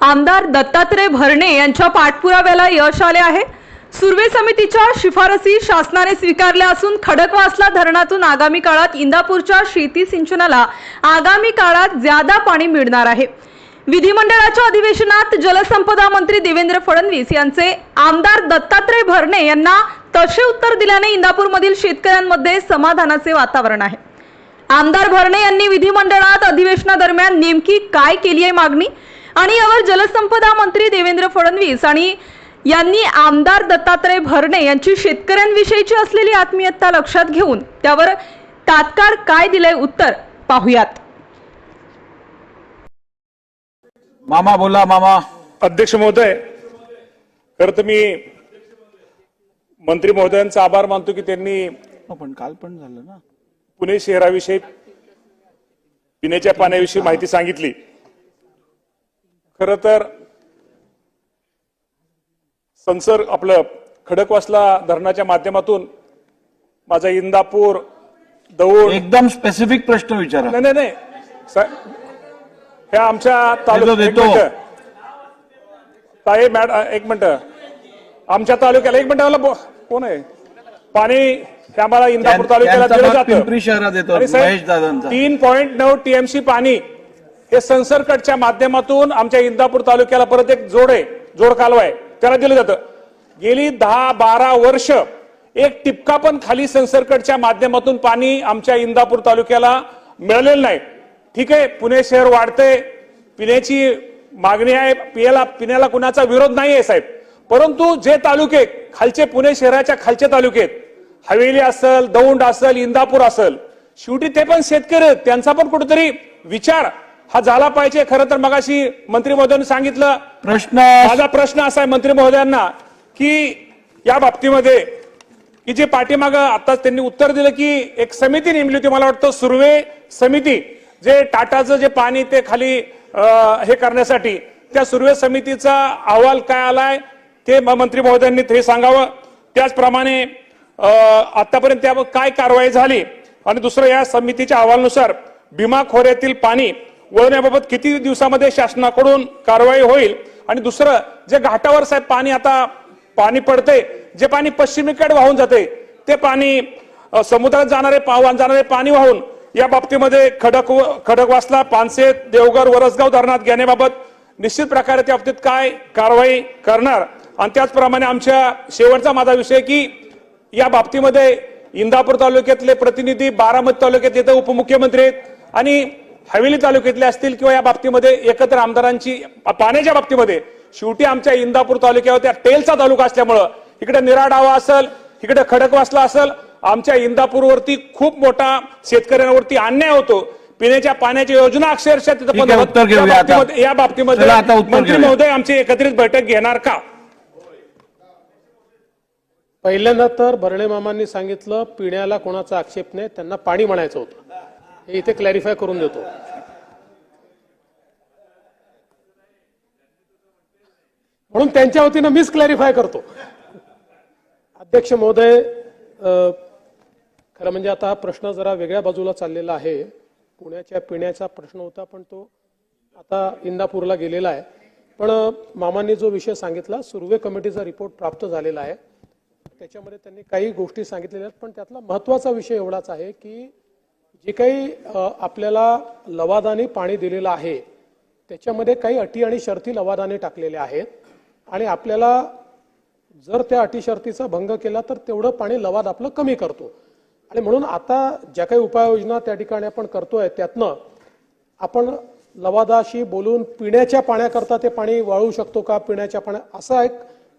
आमदार दत्तात्रय भरणे यांच्या पाठपुराव्याला यश आले आहे. सुर्वे समितीच्या शिफारसी शासनाने स्वीकारल्या असून खडकवासला धरणातून आगामी काळात इंदापूरच्या शेती सिंचनाला आगामी काळात ज्यादा पाणी मिळणार आहे. विधिमंडळाच्या अधिवेशनात जलसंपदा मंत्री देवेंद्र फडणवीस यांचे आमदार दत्तात्रय भरणे यांना तसे उत्तर दिल्याने इंदापूरमधील शेतकऱ्यांमध्ये समाधानाचे वातावरण आहे. आमदार भरणे यांनी विधिमंडळात अधिवेशनादरम्यान नेमकी काय केली आहे मागणी? आणि यावर जलसंपदा मंत्री देवेंद्र फडणवीस आणि यांनी आमदार दत्तात्रय भरणे यांची शेतकऱ्यांविषयीची असलेली आत्मीयता लक्षात घेऊन त्यावर तात्काळ काय दिलंय उत्तर पाहुयात. मामा बोला मामा. अध्यक्ष महोदय खरं तर मी मंत्री महोदयांचा आभार मानतो की त्यांनी हो, पण काल पण झालं ना. पुणे शहराविषयी पिण्याच्या पाण्याविषयी माहिती सांगितली. खर तर संसर आपलं खडकवासला धरणाच्या माध्यमातून माझा इंदापूर दौड. एकदम स्पेसिफिक प्रश्न विचारा. नाही नाही नाही. ह्या आमच्या तालुक्यात. ताई मॅड एक मिनिट. आमच्या तालुक्याला एक मिनिट मला कोण आहे? पाणी आम्हाला इंदापूर तालुक्याला दिलं जातं. तीन पॉईंट नऊ टीएमसी पाणी हे संसरकटच्या माध्यमातून आमच्या इंदापूर तालुक्याला परत एक जोड आहे जोड कालवा आहे त्याला दिलं जातं. गेली दहा बारा वर्ष एक टिपका पण खाली संसरकटच्या माध्यमातून पाणी आमच्या इंदापूर तालुक्याला मिळालेलं नाही. ठीक आहे पुणे शहर वाढतंय पिण्याची मागणी आहे पियाला पिण्याला कुणाचा विरोध नाही आहे साहेब. परंतु जे तालुके खालचे पुणे शहराच्या खालचे तालुके आहेत, हवेली असल दौंड असेल इंदापूर असेल शेवटी ते पण शेतकरी आहेत त्यांचा पण कुठेतरी विचार हा झाला पाहिजे. खरं तर मगाशी मंत्री महोदयांनी सांगितलं. प्रश्न माझा प्रश्न असा आहे मंत्री महोदयांना की या बाबतीमध्ये की जे पाठीमाग आताच त्यांनी उत्तर दिलं की एक समिती नेमली होती मला वाटतं सुर्वे समिती जे टाटाचं जे पाणी ते खाली हे करण्यासाठी त्या सुर्वे समितीचा अहवाल काय आलाय ते मंत्री महोदयांनी ते सांगावं. त्याचप्रमाणे आतापर्यंत त्यावर काय कारवाई झाली आणि दुसरं या समितीच्या अहवालानुसार भीमा खोऱ्यातील पाणी वळण्याबाबत किती दिवसामध्ये शासनाकडून कारवाई होईल? आणि दुसरं जे घाटावर साहेब पाणी आता पाणी पडते जे पाणी पश्चिमेकडे वाहून जाते ते पाणी समुद्रात जाणारे पावन जाणारे पाणी वाहून या बाबतीमध्ये खडक खडकवासला पानसे देवघर वरसगाव धरणात घेण्याबाबत निश्चित प्रकारे त्या बाबतीत काय कारवाई करणार? आणि त्याचप्रमाणे आमच्या शेवटचा माझा विषय की या बाबतीमध्ये इंदापूर तालुक्यातले प्रतिनिधी बारामती तालुक्यात येथे उपमुख्यमंत्री आहेत. आणि हवेली तालुक्यातले असतील किंवा या बाबतीमध्ये एकत्र आमदारांची पाण्याच्या बाबतीमध्ये शेवटी आमच्या इंदापूर तालुक्यावर त्या टेलचा तालुका असल्यामुळं इकडे निराडावा असेल इकडे खडकवासला असेल आमच्या इंदापूरवरती खूप मोठा शेतकऱ्यांवरती अन्याय होतो पिण्याच्या पाण्याची योजना अक्षरशः तिथं या. बाबतीमध्ये- मंत्री. महोदय आमची एकत्रित बैठक घेणार का पहिल्यांदा तर भरणे मामांनी सांगितलं पिण्याला कोणाचा आक्षेप नाही त्यांना पाणी म्हणायचं होतं हे इथे क्लॅरिफाय करून देतो. म्हणून त्यांच्या वतीनं मीच क्लॅरिफाय करतो. अध्यक्ष महोदय खरं म्हणजे आता हा प्रश्न जरा वेगळ्या बाजूला चाललेला आहे. पुण्याच्या पिण्याचा प्रश्न होता पण तो आता इंदापूरला गेलेला आहे. पण मामांनी जो विषय सांगितला सुर्वे कमिटीचा रिपोर्ट प्राप्त झालेला आहे. त्याच्यामध्ये त्यांनी काही गोष्टी सांगितलेल्या आहेत पण त्यातला महत्त्वाचा विषय एवढाच आहे की जे काही आपल्याला लवादाने पाणी दिलेलं आहे त्याच्यामध्ये काही अटी आणि शर्ती लवादाने टाकलेल्या आहेत. आणि आपल्याला जर त्या अटी शर्तीचा भंग केला तर तेवढं पाणी लवाद आपलं कमी करतो. आणि म्हणून आता ज्या काही उपाययोजना त्या ठिकाणी आपण करतोय त्यातनं आपण लवादाशी बोलून पिण्याच्या पाण्याकरता ते पाणी वाळू शकतो का पिण्याच्या पाण्या असा एक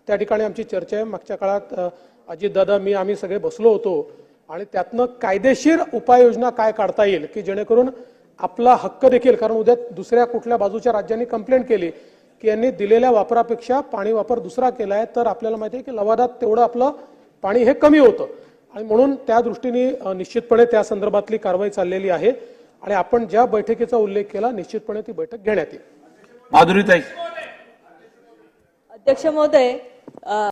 त्या ठिकाणी आमची चर्चा आहे. मागच्या काळात अ, अजितदादा मी आम्ही सगळे बसलो होतो. आणि त्यातनं कायदेशीर उपाययोजना काय काढता येईल की जेणेकरून आपला हक्क देखील कारण उद्या दुसऱ्या कुठल्या बाजूच्या राज्यांनी कंप्लेंट केली की यांनी दिलेल्या वापरापेक्षा पाणी वापर दुसरा केलाय तर आपल्याला माहिती आहे की लवादात तेवढं आपलं पाणी हे कमी होतं. आणि म्हणून त्या दृष्टीने निश्चितपणे त्या संदर्भातली कारवाई चाललेली आहे. आणि आपण ज्या बैठकीचा उल्लेख केला निश्चितपणे ती बैठक घेण्यात येईल. माधुरीताई. अध्यक्ष महोदय